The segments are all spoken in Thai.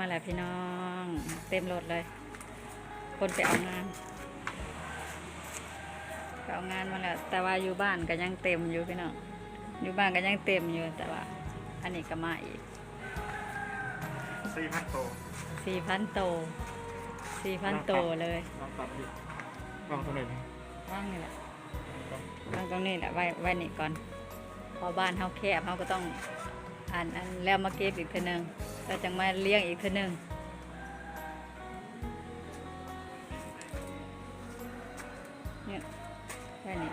มาแล้วพี่น้อง เต็มรถเลย คนไปเอางานไปเอางานมาแล้ว แต่ว่าอยู่บ้านก็ยังเต็มอยู่พี่น้อง อยู่บ้านก็ยังเต็มอยู่แต่ว่า อันนี้ก็มาอีกสี่พันโตสี่พันโตสี่พันโตเลยลองตัดดิลองตรงไหนว่างนี่แหละว่างตรงนี้แหละไว้ไว้นี่ก่อน พอบ้านเฮาแคบเฮาก็ต้อง อันอันแล้วมาเก็บอีกเทีนึงแล้วจังมาเลี้ยงอีกเทีนึงเนี่ยแค่นี้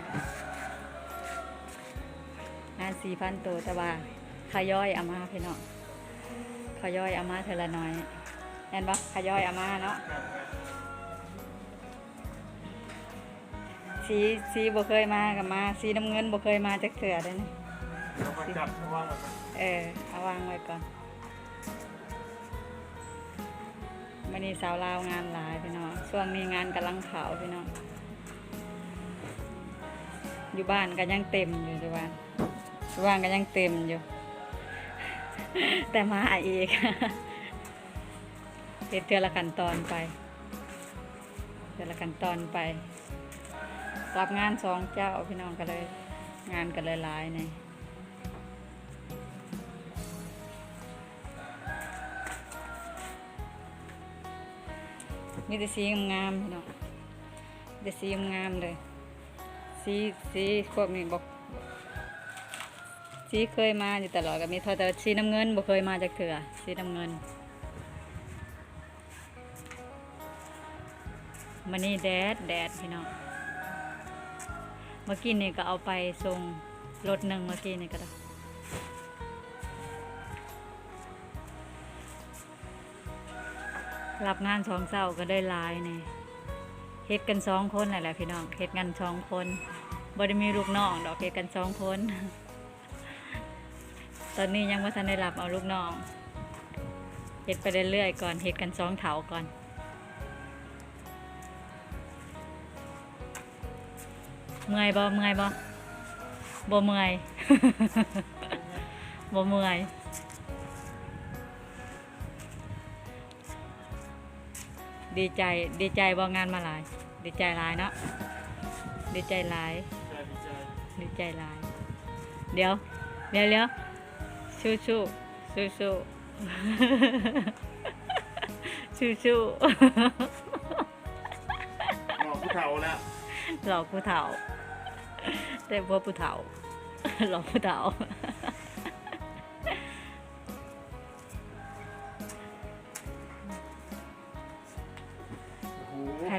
งานสี่พันตัวแต่ว่าขย่อยอามาพี่น้องขย่อยอามาเทอละน้อยเห็นปะขย่อยอามาเนาะสีสีบ่เคยมากับมา สีน้ำเงินบ่เคยมาจากเถื่อเลยนี่ เราก็จับวางไว้ก่อนเออเอาวางไว้ก่อนวันนี้สาวลาวงานหลายพี่น้องช่วงนี้งานกำลังเขาพี่น้องอยู่บ้านก็ยังเต็มอยู่อยู่บ้านอยู่บ้านก็ยังเต็มอยู่ แต่มาอีกเฮ็ดเทือละขั้นตอนไปเทือละขั้นตอนไปรับงานสองเจ้าพี่น้องก็เลย งานก็เลยหลายเนี่ย มีแต่สีงามๆพี่น้องแต่สีงามเลย สีสีพวกนี้บอกสีเคยมาอยู่ตลอดก็มีเท่แต่สีน้ำเงินบ่เคยมาจากเถื่อสีน้ำเงินมันนี่แดดแดดพี่น้องเมื่อกี้นี่ก็เอาไปส่งรถหนึ่งเมื่อกี้นี่ก็ได้ รับงานสองเศร้าก็ได้ลายนี่เฮ็ดกันสองคนนั่นแหละพี่น้องเฮ็ดกันสองคนบ่ได้มีลูกน้องดอกเฮ็ดกันสองคน ตอนนี้ยังไม่ทันได้รับเอาลูกน้องเฮ็ดไปเรื่อยๆก่อนเฮ็ดกันสองเถาก่อนเมื่อยบ่เมื่อยบ่บ่เมื่อยบ่เมื่อย ดีใจดีใจบ่งานมาหลาย ดีใจหลายเนาะดีใจหลายใจดีใจดีใจหลาย เดี๋ยวเดี๋ยวเดี๋ยวสู้สู้สู้สู้สู้สู้หมอผู้เฒ่าแล้วหลอกผู้เฒ่าแต่พวกผู้เฒ่าหลอกผู้เฒ่า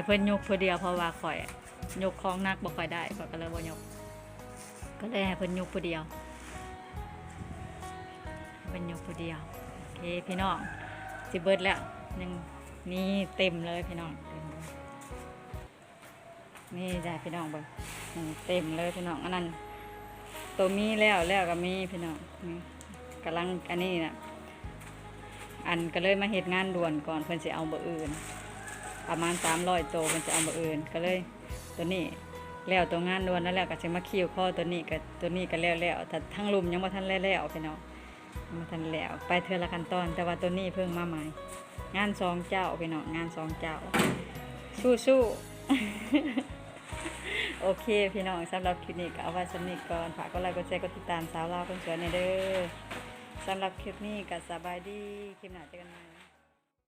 เพิ่นยกผู้เดียวเพราะว่าข่อย ยกของนักบ่ค่อยได้ข่อยก็เลยบ่ยก ก็เลยให้เพิ่นยกผู้เดียวเพิ่นยกผู้เดียวโอเคพี่น้องสิเบิดแล้วยังนี่เต็มเลยพี่น้องเต็มนี่จ้ะพี่น้องเบิ่งเต็มเลยพี่น้องอันนั้นตัวมีแล้วแล้วก็มีพี่น้องนี่กำลังอันนี้นะอันก็เลยมาเฮ็ดงานด่วนก่อนเพิ่อนสิเอาเบอร์อื่น ประมาณสามร้อยตัวมันจะเอามาเอื่นก็เลย ตัวนี้แล้วตัวงานด่วนแล้วแล้วก็จะมาคิวข้อตัวนี้กับตัวนี้ก็แล้วแล้วแต่ทั้งลุมยังมาทันแล้วแล้วพี่น้องยังมาทันแล้วไปเทือละขั้นตอน แต่ว่าตัวนี้เพิ่งมาใหม่ งานสองเจ้าพี่น้องงานสองเจ้า สู้สู้ๆโอเค พี่น้องสำหรับคลิปนี้ก็เอาไว้สำนิทก่อนฝากกดไลค์กดแชร์กดติดตามสาวลาวคนสวยในเด้อสำหรับคลิปนี้ก็สบายดีคลิปหน้าเจอกันใหม่